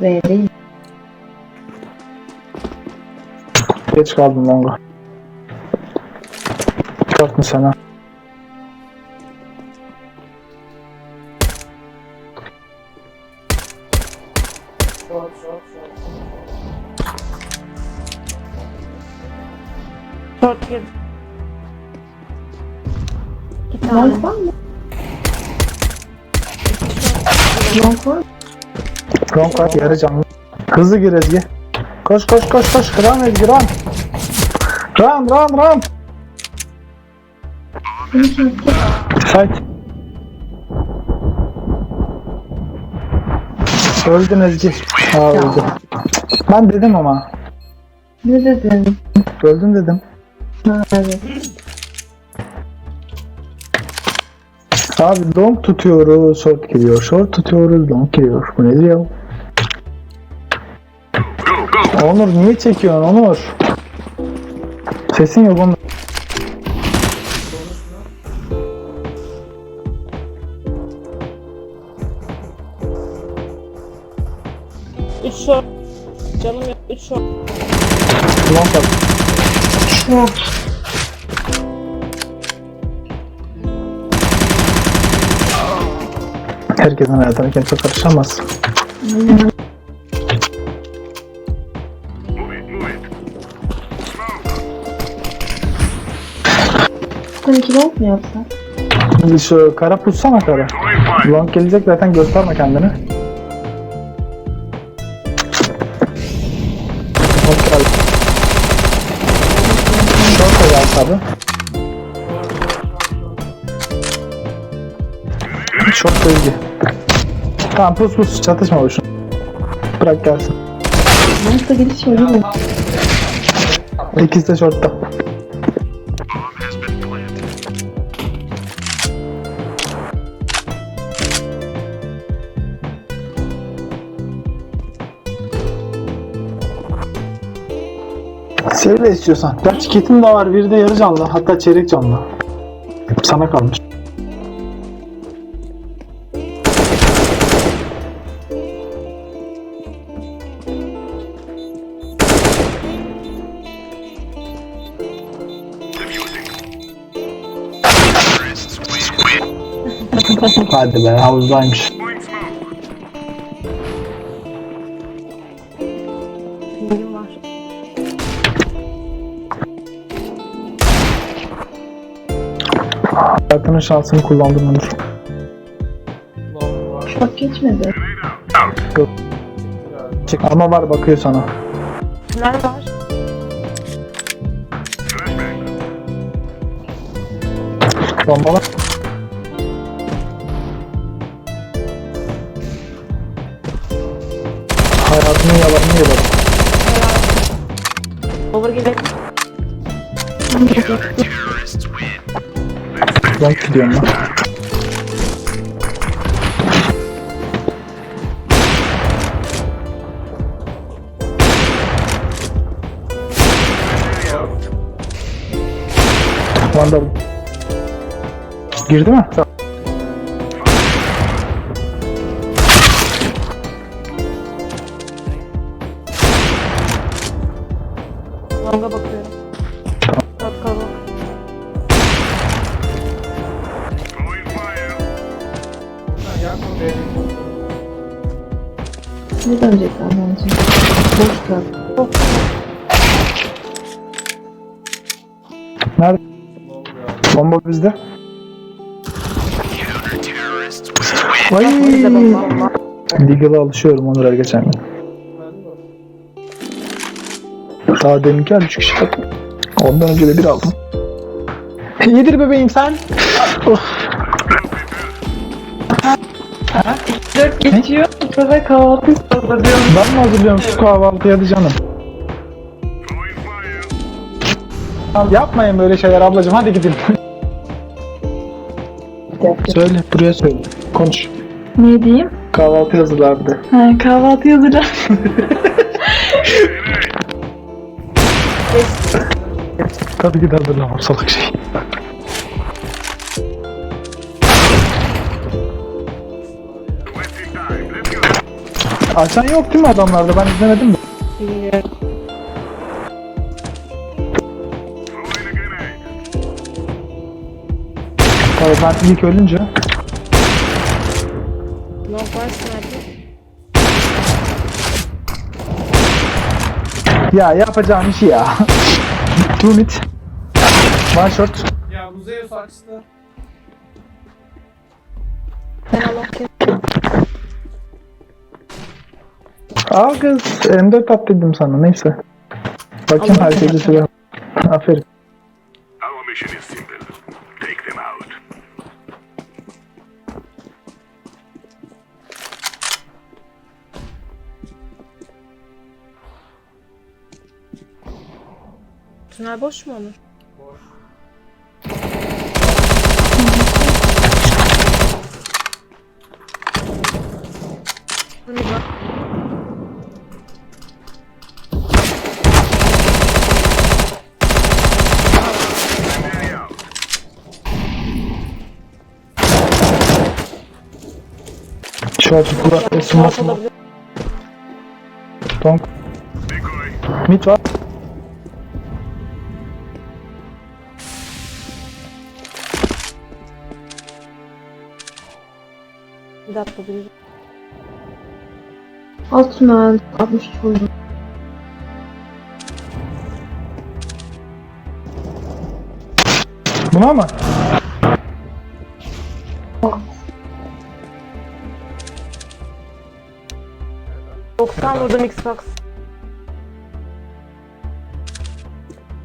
B değil. Geç kaldım longa. Mü sana? Short gir. İki tane. Long var mı? Long var mı? Long var yarı canlı. Hızlı gir Ezgi. Koş koş koş koş. Run Ezgi run. Run run run. Fight. Öldün Ezgi. Aa öldü. Ben dedim ama. Ne dedin? Öldün dedim. Evet. Abi long tutuyoruz, short giriyor. Short tutuyoruz, long giriyor. Bu nedir ya? Onur niye çekiyorsun Onur? Sesin yok Onur. Üç short. Canım yok. Üç short. Long bak. Herkesin hayatına kimse karışamaz. Sen iki long mu yapsan? Şimdi şu kara pussana kara. Long gelecek zaten gösterme kendini. Long geldi. Short da geldi tabi. Short da ilgi. Tamam pus pus çatışma boşuna. Bırak gelsin. Long da geliş var değil mi? İkisi de shortta. Söyle istiyorsan. Gerçi kitim de var. Bir de yarı canlı. Hatta çeyrek canlı. Sana kalmış. Hadi be havuzdaymış. Hayatının şansını kullandım Onur. Bak geçmedi. Çık. Ama var bakıyor sana. Tünel var. Bombalar. Ben gidiyorum lan. Vandal. Girdi mi? Longa Ne dönecekler bence? Boş kal. Nerede? Bomba bizde. Ay. Deagle'a alışıyorum Onur her geçen gün. Daha deminki 3 kişi kaldı. Ondan önce de bir aldım. Yedir bebeğim sen. Dört geçiyor. Bu sefer kahvaltı hazırlıyorum. Ben mi hazırlıyorum şu kahvaltıyı hadi canım. Yapmayın böyle şeyler ablacığım hadi gidin. söyle buraya söyle. Konuş. Ne diyeyim? Kahvaltı hazırlardı. Ha, kahvaltı hazırlar. Tabii ki de hazırlamam salak şey. Açan yok değil mi adamlarda? Ben izlemedim de. Bilmiyorum. Tabii ben ilk ölünce. Long var sniper. Ya yapacağım işi ya. Two mid. One shot. Ya bu Zeus açtı. Ben long Al kız. M4 at dedim sana neyse. Bakayım herkese silah. Aferin. Our mission is simple. Take them out. Tünel boş mu Onur? Smoke. Short olabilir. Long. Decoy. Mid var. Bir dakika bir. Alt tünel. 60 vurdum. Buna mı? 90 vurdum Xbox.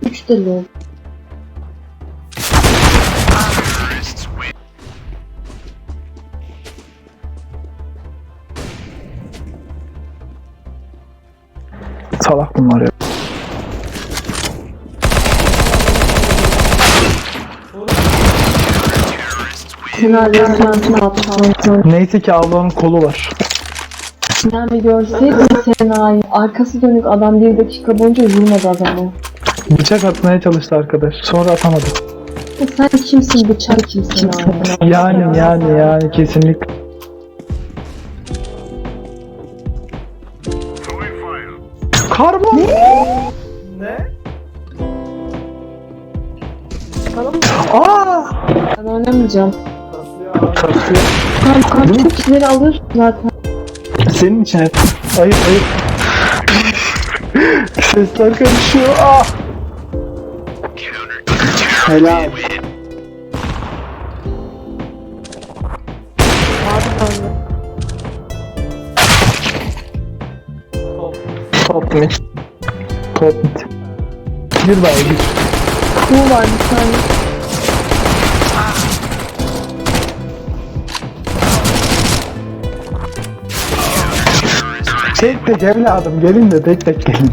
3 de low. Salak bunlar ya. Tünel ve tünel 60 Neyse ki Allah'ın kolu var. Tünel bir görseydin Sena'yı. Arkası dönük adam bir dakika boyunca vurmadı adamı. Bıçak atmaya çalıştı arkadaş. Sonra atamadı. Ya sen kimsin bıçak kimsin abi? Yani yani yani kesinlikle. Karbon. Ne? Mı? Aa! Ben oynamayacağım. Kasıyor abi. Tam kaç kişileri alır zaten. Senin için hep. Ayıp ayıp. Sesler karışıyor. Ah! Helal. Top. Mid. Top mid. Bir daha bir. Bu var bir tane. Tek tek evladım gelin de tek tek gelin.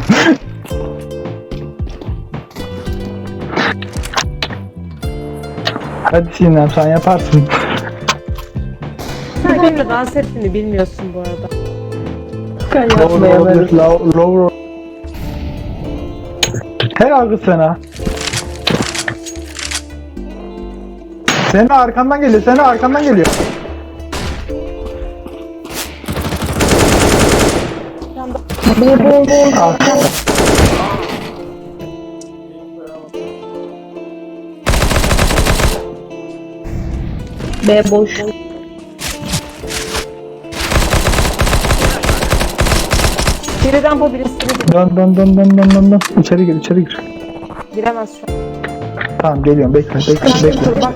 Hadi Sinem sen yaparsın. Sen benimle dans ettiğini bilmiyorsun bu arada. Low low low Her algı sana. Sena arkandan geliyor. Sena arkandan geliyor. B bol bol. Ah, B boş. Biriden bu birisi bir Dön dön dön dön dön dön dön. İçeri gir içeri gir. giremez şu an. Tamam geliyorum bekle bekle bekle. Dur bakma.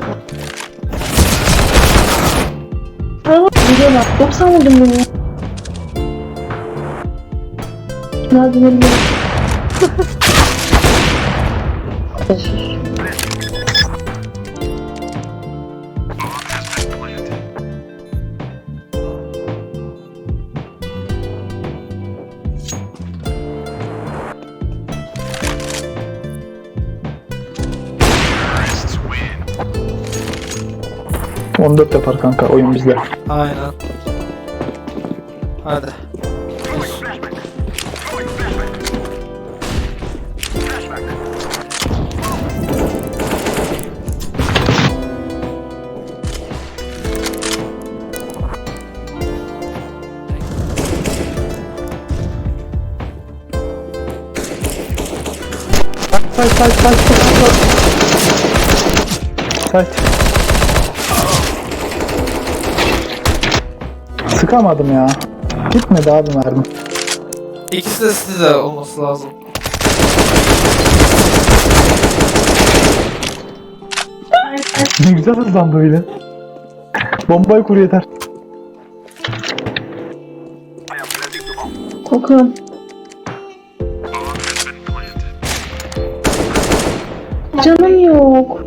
Aa, gidiyorlar. 90 vurdum beni. Tünel döneli. Cık, 14 yapar kanka oyun bizde. Aynen. Hadi. Fight fight fight fight. Fight. Sıkamadım ya. Gitmedi abi mermi. İkisi de size olması lazım. Ne güzel hızlandı öyle. Bombayı kur yeter. I Canım yok.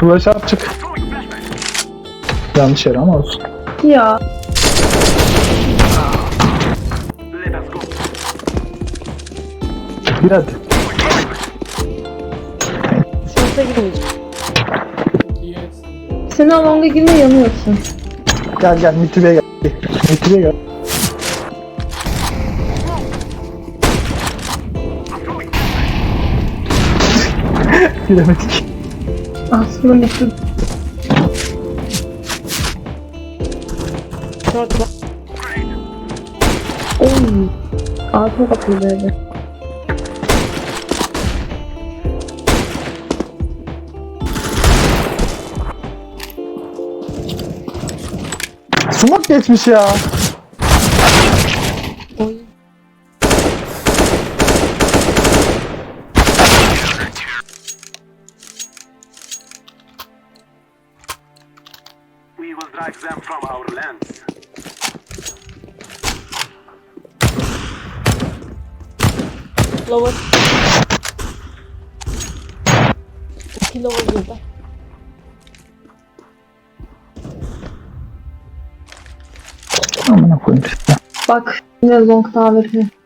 Flash at çık. Throwing flashbang. Yanlış yere ama olsun. Ya. Bir hadi. Şansa girmeyeceğim. Sen alonga girme yanıyorsun. Gel gel Mitü'ye gel. Mitü'ye gel. Giremedik. Aslında. Short var. Oy. Arka kapıyı böyle. Sumak geçmiş ya. Oy. Drive them from our lands. Lower. İki lower burada. Amına koyayım size. Bak yine long tower.